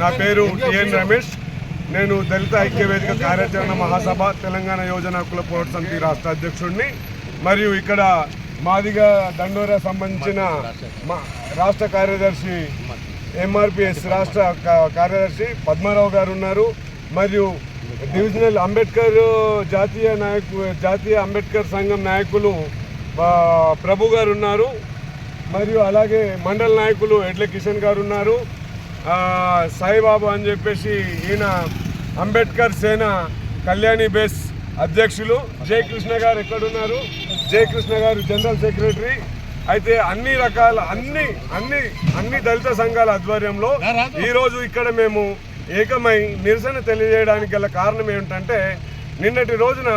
నా పేరు టిఎన్ రమేష్. నేను దళిత ఐక్య వేదిక కార్యాచరణ మహాసభ తెలంగాణ యోజన హక్కుల పోరాట సమితి రాష్ట్ర అధ్యక్షుడిని. మరియు ఇక్కడ మాదిగా దండోరా సంబంధించిన మా రాష్ట్ర కార్యదర్శి ఎంఆర్పిఎస్ రాష్ట్ర కార్యదర్శి పద్మారావు గారు ఉన్నారు. మరియు డివిజనల్ అంబేద్కర్ జాతీయ నాయకు జాతీయ అంబేద్కర్ సంఘం నాయకులు ప్రభు గారు ఉన్నారు. మరియు అలాగే మండల నాయకులు ఎడ్ల కిషన్ గారు ఉన్నారు. సాయిబాబు అని చెప్పేసి ఈయన అంబేద్కర్ సేన కళ్యాణి బేస్ అధ్యక్షులు. జయకృష్ణ గారు ఎక్కడున్నారు? జయకృష్ణ గారు జనరల్ సెక్రటరీ. అయితే అన్ని రకాల అన్ని అన్ని అన్ని దళిత సంఘాల ఆధ్వర్యంలో ఈరోజు ఇక్కడ మేము ఏకమై నిరసన తెలియజేయడానికి గల కారణం ఏమిటంటే నిన్నటి రోజున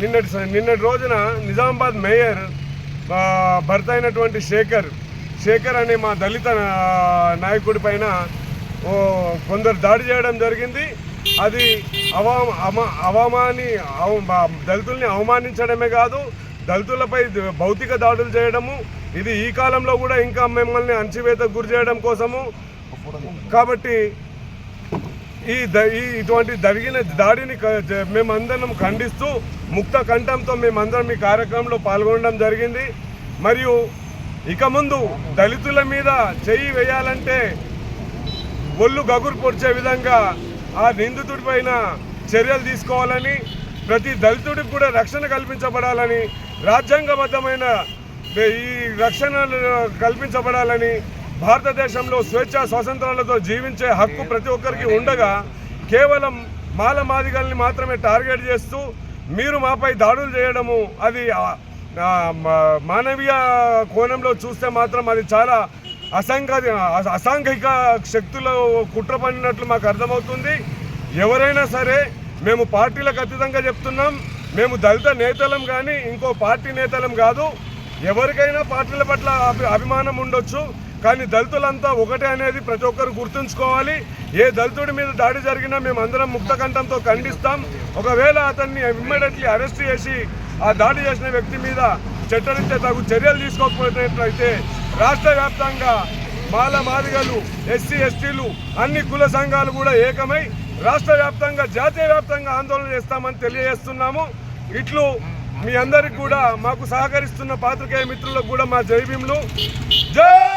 నిన్నటి నిన్నటి రోజున నిజామాబాద్ మేయర్ భర్త అయినటువంటి శేఖర్ శేఖర్ అనే మా దళిత నాయకుడి పైన కొందరు దాడి చేయడం జరిగింది. అది అవా అమ అవమాని దళితుల్ని అవమానించడమే కాదు దళితులపై భౌతిక దాడులు చేయడము ఇది ఈ కాలంలో కూడా ఇంకా మిమ్మల్ని అణచివేతకు గురి చేయడం కోసము. కాబట్టి ఈ ద- ఈ ఇటువంటి జరిగిన దాడిని క- మేమందరం ఖండిస్తూ ముక్త కంఠంతో మేమందరం ఈ కార్యక్రమంలో పాల్గొనడం జరిగింది. మరియు ఇక ముందు దళితుల మీద చెయ్యి వేయాలంటే ఒళ్ళు గగురు పొడిచే విధంగా ఆ నిందితుడి పైన చర్యలు తీసుకోవాలని ప్రతి దళితుడికి కూడా రక్షణ కల్పించబడాలని రాజ్యాంగబద్ధమైన ఈ రక్షణ కల్పించబడాలని భారతదేశంలో స్వేచ్ఛ స్వాతంత్రాలతో జీవించే హక్కు ప్రతి ఒక్కరికి ఉండగా కేవలం మాల మాదిగల్ని మాత్రమే టార్గెట్ చేస్తూ మీరు మాపై దాడులు చేయడము అది మా- మానవీయ కోణంలో చూస్తే మాత్రం అది చాలా అసంఘ అస- అసాంఘిక శక్తులు కుట్ర పడినట్లు మాకు అర్థమవుతుంది. ఎవరైనా సరే మేము పార్టీలకు అతీతంగా చెప్తున్నాం. మేము దళిత నేతలం కానీ ఇంకో పార్టీ నేతలం కాదు. ఎవరికైనా పార్టీల పట్ల అభి- అభిమానం ఉండొచ్చు. కానీ దళితులంతా ఒకటే అనేది ప్రతి ఒక్కరు గుర్తుంచుకోవాలి. ఏ దళితుడి మీద దాడి జరిగినా మేము అందరం ముక్తకంఠంతో ఖండిస్తాం. ఒకవేళ అతన్ని ఇమ్మీడియట్లీ అరెస్ట్ చేసి ఆ దాడి చేసిన వ్యక్తి మీద చట్టరీత్యా తగు చర్యలు తీసుకోకపోయినట్లయితే రాష్ట్ర వ్యాప్తంగా మాల మాదిగలు ఎస్సీ ఎస్టీలు అన్ని కుల సంఘాలు కూడా ఏకమై రాష్ట్ర వ్యాప్తంగా జాతీయ వ్యాప్తంగా ఆందోళన చేస్తామని తెలియజేస్తున్నాము. ఇట్లు మీ అందరికి కూడా మాకు సహకరిస్తున్న పాత్రికేయ మిత్రులకు కూడా మా జై భీములు. జై!